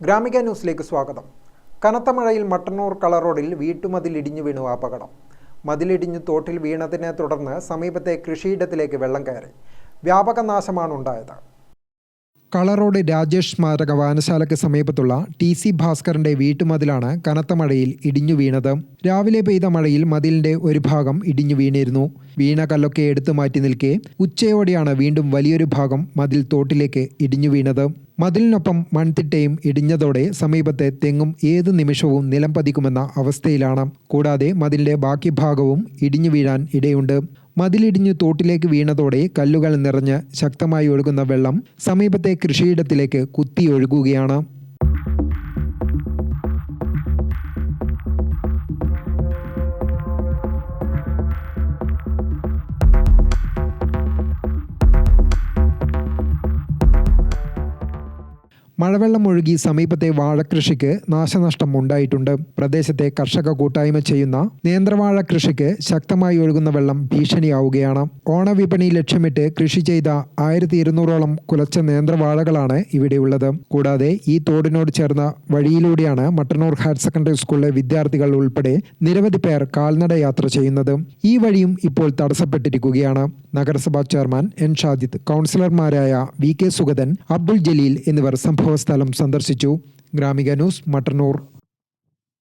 ഗ്രാമിക ന്യൂസിലേക്ക് സ്വാഗതം. കനത്ത മഴയിൽ മട്ടന്നൂർ കളർ റോഡിൽ വീട്ടുമതിൽ ഇടിഞ്ഞു വീണു അപകടം. മതിലിടിഞ്ഞു തോട്ടിൽ വീണതിനെ തുടർന്ന് സമീപത്തെ കൃഷിയിടത്തിലേക്ക് വെള്ളം കയറി. വ്യാപക നാശമാണ് ഉണ്ടായത്. കളറോഡ് രാജേഷ് സ്മാരക വായനശാലയ്ക്ക് സമീപത്തുള്ള ടി സി ഭാസ്കറിന്റെ വീട്ടുമതിലാണ് കനത്ത മഴയിൽ ഇടിഞ്ഞു വീണത്. രാവിലെ പെയ്ത മഴയിൽ മതിലിന്റെ ഒരു ഭാഗം ഇടിഞ്ഞു വീണിരുന്നു. വീണ കല്ലൊക്കെ എടുത്തു മാറ്റി നിൽക്കെ ഉച്ചയോടെയാണ് വീണ്ടും വലിയൊരു ഭാഗം മതിൽ തോട്ടിലേക്ക് ഇടിഞ്ഞു വീണത്. മതിലിനൊപ്പം മൺതിട്ടയും ഇടിഞ്ഞതോടെ സമീപത്തെ തെങ്ങും ഏത് നിമിഷവും നിലം പതിക്കുമെന്ന അവസ്ഥയിലാണ്. കൂടാതെ മതിലിന്റെ ബാക്കി ഭാഗവും ഇടിഞ്ഞു വീഴാൻ ഇടയുണ്ട്. മതിലിടിഞ്ഞു തോട്ടിലേക്ക് വീണതോടെ കല്ലുകൾ നിറഞ്ഞ് ശക്തമായി ഒഴുകുന്ന വെള്ളം സമീപത്തെ കൃഷിയിടത്തിലേക്ക് കുത്തിയൊഴുകുകയാണ്. മഴവെള്ളം ഒഴുകി സമീപത്തെ വാഴകൃഷിക്ക് നാശനഷ്ടം ഉണ്ടായിട്ടുണ്ട് പ്രദേശത്തെ കർഷക കൂട്ടായ്മ ചെയ്യുന്ന നേന്ത്രവാഴ കൃഷിക്ക് ശക്തമായി ഒഴുകുന്ന വെള്ളം ഭീഷണിയാവുകയാണ്. ഓണവിപണി ലക്ഷ്യമിട്ട് കൃഷി ചെയ്ത ആയിരത്തി ഇരുന്നൂറോളം കുലച്ച നേന്ത്രവാഴകളാണ് ഇവിടെയുള്ളത്. കൂടാതെ ഈ തോടിനോട് ചേർന്ന വഴിയിലൂടെയാണ് മട്ടന്നൂർ ഹയർ സെക്കൻഡറി സ്കൂളിലെ വിദ്യാർത്ഥികൾ ഉൾപ്പെടെ നിരവധി പേർ കാൽനട യാത്ര ചെയ്യുന്നത്. ഈ വഴിയും ഇപ്പോൾ തടസ്സപ്പെട്ടിരിക്കുകയാണ്. നഗരസഭാ ചെയർമാൻ എൻ ഷാജിദ് കൗൺസിലർമാരായ വി കെ സുഗതൻ അബ്ദുൾ ജലീൽ എന്നിവർ സംഭവസ്ഥലം സന്ദർശിച്ചു. ഗ്രാമിക ന്യൂസ് മട്ടന്നൂർ.